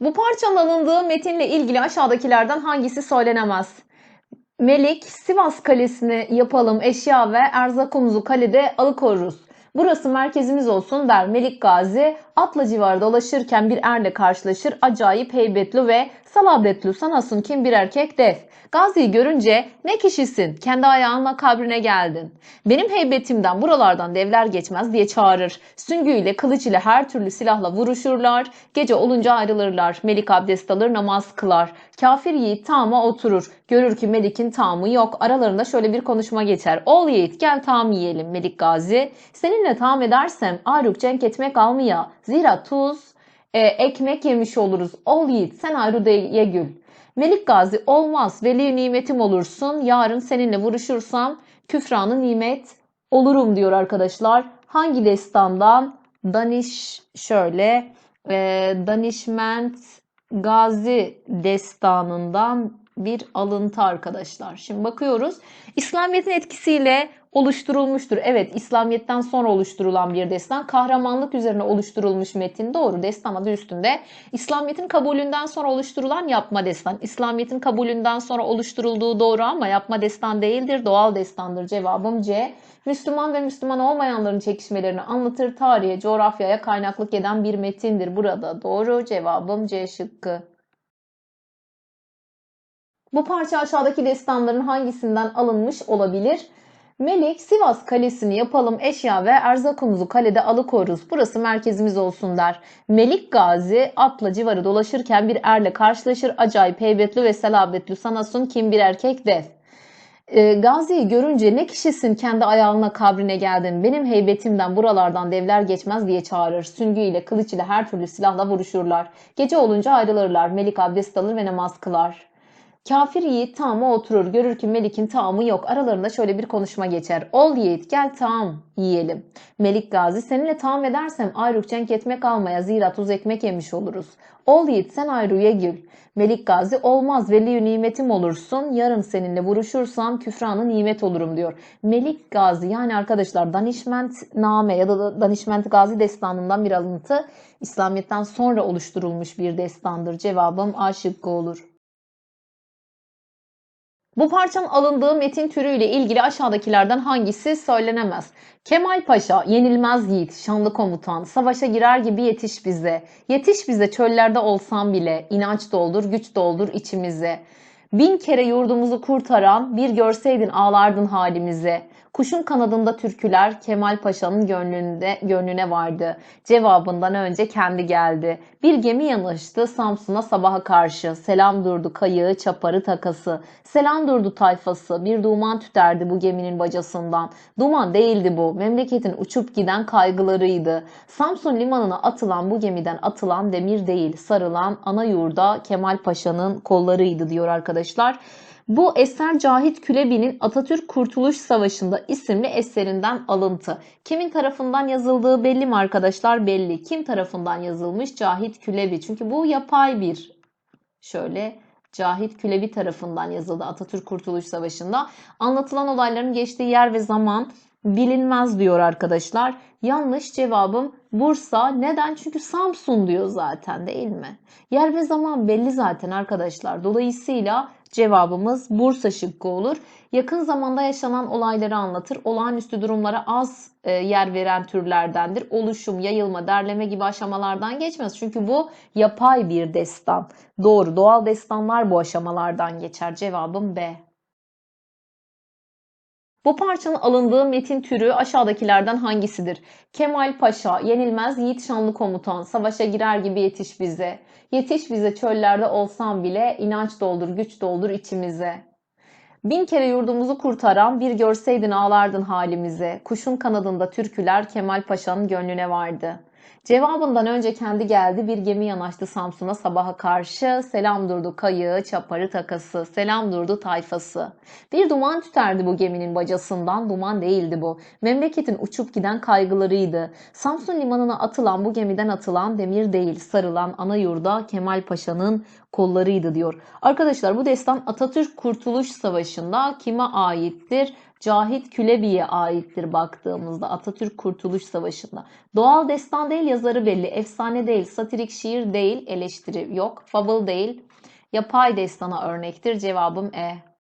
Bu parçanın alındığı metinle ilgili aşağıdakilerden hangisi söylenemez? Melik, Sivas Kalesi'ni yapalım eşya ve erzakımızı kalede alıkoruruz. Burası merkezimiz olsun der Melik Gazi. Atla civarı dolaşırken bir erle karşılaşır. Acayip heybetli ve salabetli sanasın kim bir erkek def. Gazi'yi görünce ne kişisin kendi ayağınla kabrine geldin. Benim heybetimden buralardan devler geçmez diye çağırır. Süngüyle kılıç ile her türlü silahla vuruşurlar. Gece olunca ayrılırlar. Melik abdest alır namaz kılar. Kafir yiğit tama oturur. Görür ki Melik'in tamı yok. Aralarında şöyle bir konuşma geçer. Ol yiğit gel tam yiyelim Melik Gazi. Seninle tam edersem ayrık cenk etmek almaya. Zira tuz e, ekmek yemiş oluruz. Ol yiğit sen ayrı ye gül. Melik Gazi olmaz veli nimetim olursun. Yarın seninle vuruşursam küfranı nimet olurum diyor arkadaşlar. Hangi destandan? Daniş şöyle e, Danişment Gazi destanından bir alıntı arkadaşlar. Şimdi bakıyoruz. İslamiyet'in etkisiyle oluşturulmuştur. Evet İslamiyet'ten sonra oluşturulan bir destan. Kahramanlık üzerine oluşturulmuş metin. Doğru destan adı üstünde. İslamiyet'in kabulünden sonra oluşturulan yapma destan. İslamiyet'in kabulünden sonra oluşturulduğu doğru ama yapma destan değildir. Doğal destandır. Cevabım C. Müslüman ve Müslüman olmayanların çekişmelerini anlatır. Tarihe, coğrafyaya kaynaklık eden bir metindir. Burada doğru. Cevabım C şıkkı. Bu parça aşağıdaki destanların hangisinden alınmış olabilir? Melik Sivas Kalesi'ni yapalım eşya ve erzakımızı kalede alıkoruz. Burası merkezimiz olsun der. Melik Gazi atla civarı dolaşırken bir erle karşılaşır. Acayip heybetli ve selabetli sanasın kim bir erkek def. E, Gazi'yi görünce ne kişisin kendi ayağına kabrine geldin. Benim heybetimden buralardan devler geçmez diye çağırır. Süngüyle kılıç ile her türlü silahla vuruşurlar. Gece olunca ayrılırlar. Melik abdest alır ve namaz kılar. Kafir yiğit tamı oturur. Görür ki Melik'in tamı yok. Aralarında şöyle bir konuşma geçer. Ol yiğit gel tam yiyelim. Melik Gazi seninle tam edersem ayrık cenk etmek almaya zira tuz ekmek yemiş oluruz. Ol yiğit sen ayrıya gül. Melik Gazi olmaz veli nimetim olursun. Yarın seninle vuruşursam küfranı nimet olurum diyor. Melik Gazi yani arkadaşlar Danişment Name ya da Danişment Gazi destanından bir alıntı. İslamiyet'ten sonra oluşturulmuş bir destandır. Cevabım A şıkkı olur. Bu parçanın alındığı metin türüyle ilgili aşağıdakilerden hangisi söylenemez? Kemal Paşa, yenilmez yiğit, şanlı komutan, savaşa girer gibi yetiş bize. Yetiş bize çöllerde olsam bile, inanç doldur, güç doldur içimize. Bin kere yurdumuzu kurtaran, bir görseydin ağlardın halimize. Kuşun kanadında türküler Kemal Paşa'nın gönlünde, gönlüne vardı. Cevabından önce kendi geldi. Bir gemi yanaştı Samsun'a sabaha karşı. Selam durdu kayığı, çaparı, takası. Selam durdu tayfası. Bir duman tüterdi bu geminin bacasından. Duman değildi bu. Memleketin uçup giden kaygılarıydı. Samsun limanına atılan bu gemiden atılan demir değil. Sarılan ana yurda Kemal Paşa'nın kollarıydı diyor arkadaşlar. Bu eser Cahit Külebi'nin Atatürk Kurtuluş Savaşı'nda isimli eserinden alıntı. Kimin tarafından yazıldığı belli mi arkadaşlar? Belli. Kim tarafından yazılmış? Cahit Külebi. Çünkü bu yapay bir şöyle Cahit Külebi tarafından yazıldı Atatürk Kurtuluş Savaşı'nda. Anlatılan olayların geçtiği yer ve zaman bilinmez diyor arkadaşlar. Yanlış cevabım Bursa. Neden? Çünkü Samsun diyor zaten değil mi? Yer ve zaman belli zaten arkadaşlar. Dolayısıyla Cevabımız Bursa şıkkı olur. Yakın zamanda yaşanan olayları anlatır. Olağanüstü durumlara az e, yer veren türlerdendir. Oluşum, yayılma, derleme gibi aşamalardan geçmez. Çünkü bu yapay bir destan. Doğru, doğal destanlar bu aşamalardan geçer. Cevabım B. Bu parçanın alındığı metin türü aşağıdakilerden hangisidir? Kemal Paşa, yenilmez yiğit şanlı komutan, savaşa girer gibi yetiş bize. Yetiş bize çöllerde olsam bile inanç doldur, güç doldur içimize. Bin kere yurdumuzu kurtaran bir görseydin ağlardın halimize. Kuşun kanadında türküler Kemal Paşa'nın gönlüne vardı.'' Cevabından önce kendi geldi bir gemi yanaştı Samsun'a sabaha karşı. Selam durdu kayığı, çaparı takası, selam durdu tayfası. Bir duman tüterdi bu geminin bacasından, duman değildi bu. Memleketin uçup giden kaygılarıydı. Samsun limanına atılan bu gemiden atılan demir değil, sarılan ana yurda Kemal Paşa'nın kollarıydı diyor. Arkadaşlar bu destan Atatürk Kurtuluş Savaşı'nda kime aittir? Cahit Külebi'ye aittir baktığımızda Atatürk Kurtuluş Savaşı'nda. Doğal destan değil yazarı belli. Efsane değil, satirik şiir değil, eleştiri yok. Fable değil. Yapay destana örnektir. Cevabım E.